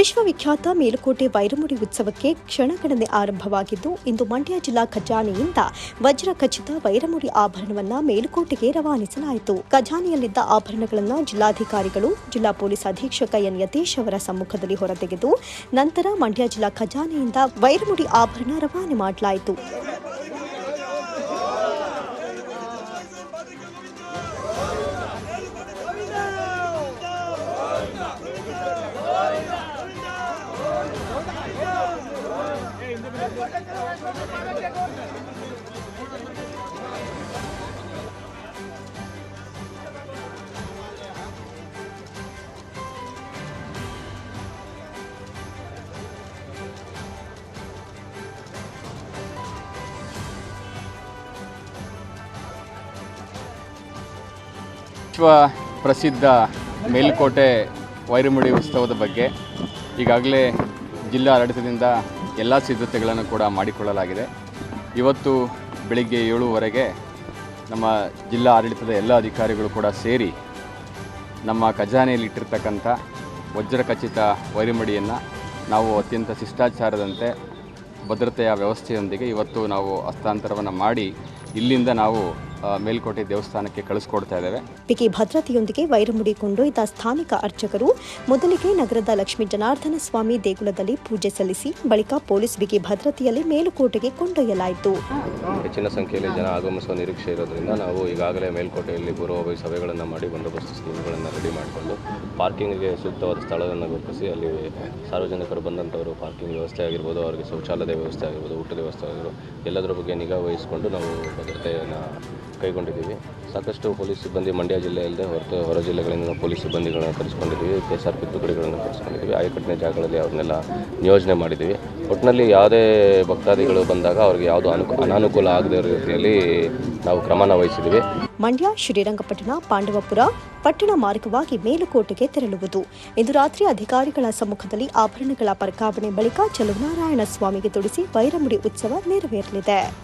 ವಿಶ್ವವಿಖ್ಯಾತ ಮೇಲುಕೋಟೆ ವೈರಮುಡಿ ಉತ್ಸವಕ್ಕೆ ಕ್ಷಣಗಣನೆ ಆರಂಭವಾಗಿದ್ದು, ಇಂದು ಮಂಡ್ಯ ಜಿಲ್ಲಾ ಖಜಾನೆಯಿಂದ ವಜ್ರ ಖಚಿತ ವೈರಮುಡಿ ಆಭರಣವನ್ನ ಮೇಲುಕೋಟೆಗೆ ರವಾನಿಸಲಾಯಿತು. ಖಜಾನೆಯಲ್ಲಿದ್ದ ಆಭರಣಗಳನ್ನು ಜಿಲ್ಲಾಧಿಕಾರಿಗಳು, ಜಿಲ್ಲಾ ಪೊಲೀಸ್ ಅಧೀಕ್ಷಕ ಎನ್ ಯತೀಶ್ ಅವರ ಸಮ್ಮುಖದಲ್ಲಿ ಹೊರತೆಗೆದು, ನಂತರ ಮಂಡ್ಯ ಜಿಲ್ಲಾ ಖಜಾನೆಯಿಂದ ವೈರಮುಡಿ ಆಭರಣ ರವಾನೆ ಮಾಡಲಾಯಿತು. ವಿಶ್ವ ಪ್ರಸಿದ್ಧ ಮೇಲುಕೋಟೆ ವೈರಮುಡಿ ಉತ್ಸವದ ಬಗ್ಗೆ ಈಗಾಗಲೇ ಜಿಲ್ಲಾ ಆಡಳಿತದಿಂದ ಎಲ್ಲ ಸಿದ್ಧತೆಗಳನ್ನು ಕೂಡ ಮಾಡಿಕೊಳ್ಳಲಾಗಿದೆ. ಇವತ್ತು ಬೆಳಿಗ್ಗೆ ಏಳುವರೆಗೆ ನಮ್ಮ ಜಿಲ್ಲಾ ಆಡಳಿತದ ಎಲ್ಲ ಅಧಿಕಾರಿಗಳು ಕೂಡ ಸೇರಿ ನಮ್ಮ ಖಜಾನೆಯಲ್ಲಿ ಇಟ್ಟಿರ್ತಕ್ಕಂಥ ವಜ್ರ ಖಚಿತ ವೈರಿಮಡಿಯನ್ನು ನಾವು ಅತ್ಯಂತ ಶಿಷ್ಟಾಚಾರದಂತೆ, ಭದ್ರತೆಯ ವ್ಯವಸ್ಥೆಯೊಂದಿಗೆ ಇವತ್ತು ನಾವು ಹಸ್ತಾಂತರವನ್ನು ಮಾಡಿ, ಇಲ್ಲಿಂದ ನಾವು ಮೇಲ್ಕೋಟೆ ದೇವಸ್ಥಾನಕ್ಕೆ ಕಳಿಸ್ಕೊಡ್ತಾ ಇದ್ದೇವೆ. ಬಿಗಿ ಭದ್ರತೆಯೊಂದಿಗೆ ವೈರಮುಡಿ ಕೊಂಡೊಯ್ದ ಸ್ಥಾನಿಕ ಅರ್ಚಕರು ಮೊದಲಿಗೆ ನಗರದ ಲಕ್ಷ್ಮೀ ಜನಾರ್ದನ ಸ್ವಾಮಿ ದೇಗುಲದಲ್ಲಿ ಪೂಜೆ ಸಲ್ಲಿಸಿ ಬಳಿಕ ಪೊಲೀಸ್ ಬಿಗಿ ಭದ್ರತೆಯಲ್ಲಿ ಮೇಲುಕೋಟೆಗೆ ಕೊಂಡೊಯ್ಯಲಾಯಿತು. ಹೆಚ್ಚಿನ ಸಂಖ್ಯೆಯಲ್ಲಿ ಜನ ಆಗಮಿಸುವ ನಿರೀಕ್ಷೆ ಇರೋದ್ರಿಂದ ನಾವು ಈಗಾಗಲೇ ಮೇಲ್ಕೋಟೆಯಲ್ಲಿ ಪೂರ್ವಭಾವಿ ಸಭೆಗಳನ್ನು ಮಾಡಿ ಬಂದೋಬಸ್ತ್ ಪಾರ್ಕಿಂಗ್ಗೆ ಸೂಕ್ತವಾದ ಸ್ಥಳವನ್ನು ಗುರುತಿಸಿ, ಅಲ್ಲಿ ಸಾರ್ವಜನಿಕರು ಬಂದಂಥವರು ಪಾರ್ಕಿಂಗ್ ವ್ಯವಸ್ಥೆ ಆಗಿರ್ಬೋದು, ಅವರಿಗೆ ಶೌಚಾಲಯದ ವ್ಯವಸ್ಥೆ ಆಗಿರ್ಬೋದು, ಊಟದ ವ್ಯವಸ್ಥೆ ಆಗಿರ್ಬೋದು, ಎಲ್ಲದರ ಬಗ್ಗೆ ನಿಗಾ ವಹಿಸಿಕೊಂಡು ನಾವು ಭದ್ರತೆಯನ್ನು ಕೈಗೊಂಡಿದ್ದೀವಿ. ಸಾಕಷ್ಟು ಪೊಲೀಸ್ ಸಿಬ್ಬಂದಿ ಮಂಡ್ಯ ಜಿಲ್ಲೆಯಲ್ಲದೆ ಹೊರತು ಹೊರ ಜಿಲ್ಲೆಗಳಿಂದ ಪೊಲೀಸ್ ಸಿಬ್ಬಂದಿಗಳನ್ನು ಕರೆಸ್ಕೊಂಡಿದ್ದೀವಿ ಕೆ ಎಸ್ ಆರ್ ಪಿ ತುಕಡಿಗಳನ್ನು ಕರೆಸ್ಕೊಂಡಿದ್ದೀವಿ, ಆಯಕಟ್ಟಿನ ಜಾಗಗಳಲ್ಲಿ ಅವ್ರನ್ನೆಲ್ಲ ನಿಯೋಜನೆ ಮಾಡಿದ್ದೀವಿ. ಒಟ್ಟಿನಲ್ಲಿ ಯಾವುದೇ ಭಕ್ತಾದಿಗಳು ಬಂದಾಗ ಅವ್ರಿಗೆ ಯಾವುದು ಅನುಕೂ, ಅನಾನುಕೂಲ ಆಗದೇ ಇರೋ ರೀತಿಯಲ್ಲಿ ನಾವು ಕ್ರಮನ ವಹಿಸಿದ್ದೀವಿ. ಮಂಡ್ಯ, ಶ್ರೀರಂಗಪಟ್ಟಣ, ಪಾಂಡವಪುರ, ಪಟ್ಟಣ ಮಾರ್ಗವಾಗಿ ಮೇಲುಕೋಟೆಗೆ ತೆರಳುವುದು. ಇಂದು ರಾತ್ರಿ ಅಧಿಕಾರಿಗಳ ಸಮ್ಮುಖದಲ್ಲಿ ಆಭರಣಗಳ ವರ್ಗಾವಣೆ ಬಳಿಕ ಚಲುವನಾರಾಯಣ ಸ್ವಾಮಿಗೆ ತೊಡಿಸಿ ವೈರಮುಡಿ ಉತ್ಸವ ನೆರವೇರಲಿದೆ.